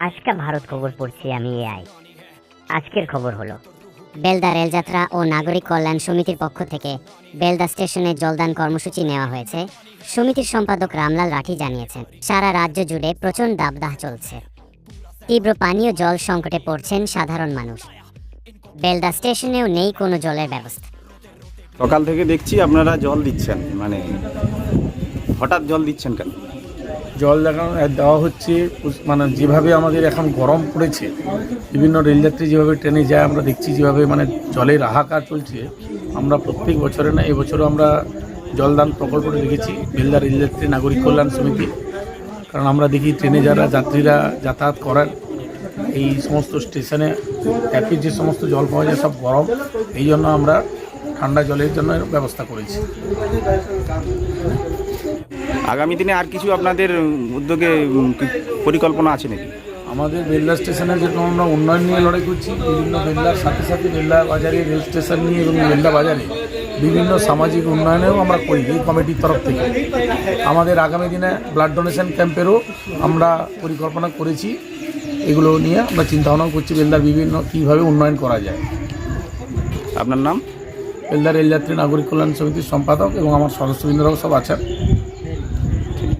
কা ভারত খবর পড়ছি আমি এআই আজকের খবর হলো বেলদা রেলযাত্রা ও নাগরিক কল্যাণ সমিতির পক্ষ থেকে বেলদা স্টেশনে জলদান কর্মসূচি নেওয়া হয়েছে সমিতির সম্পাদক রামলাল রাঠি জানিয়েছেন। সারা রাজ্য জুড়ে প্রচণ্ড দাবদাহ চলছে। তীব্র পানীয় জল সংকটে পড়ছেন সাধারণ মানুষ। বেলদা স্টেশনেও নেই কোনো জলের ব্যবস্থা। সকাল থেকে দেখছি আপনারা জল দিচ্ছেন মানে হঠাৎ জল দিচ্ছেন কেন? জল দেখানো দেওয়া হচ্ছে মানে যেভাবে আমাদের এখন গরম পড়েছে, বিভিন্ন রেলযাত্রী যেভাবে ট্রেনে যায়, আমরা দেখছি যেভাবে মানে জলের হাহাকার চলছে। আমরা প্রত্যেক বছরে না, এবছরও আমরা জলদান প্রকল্পটা দেখেছি বেলদা রেলযাত্রী নাগরিক কল্যাণ সমিতি। কারণ আমরা দেখি ট্রেনে যারা যাত্রীরা যাতায়াত করেন এই সমস্ত স্টেশনে ট্যাপের যে সমস্ত জল পাওয়া যায় সব গরম, এই জন্য আমরা ঠান্ডা জলের জন্য ব্যবস্থা করেছি। আগামী দিনে আর কিছু আপনাদের উদ্যোগে পরিকল্পনা আছে নাকি? আমাদের বেল্লা স্টেশনের যেরকম আমরা উন্নয়ন নিয়ে লড়াই করছি বিভিন্ন বেল্লার সাথে সাথে বেল্লা বাজারে রেল স্টেশন নিয়ে এবং বেল্লা বাজারে বিভিন্ন সামাজিক উন্নয়নেও আমরা করি এই কমিটির তরফ থেকে। আমাদের আগামী দিনে ব্লাড ডোনেশন ক্যাম্পেরও আমরা পরিকল্পনা করেছি। এগুলো নিয়ে আমরা চিন্তাভাবনাও করছি বেল্লার বিভিন্ন কীভাবে উন্নয়ন করা যায়। আপনার নাম? বেলদা রেলযাত্রী নাগরিক কল্যাণ সমিতির সম্পাদক এবং আমার সদস্যবৃন্দরাও সব আছেন।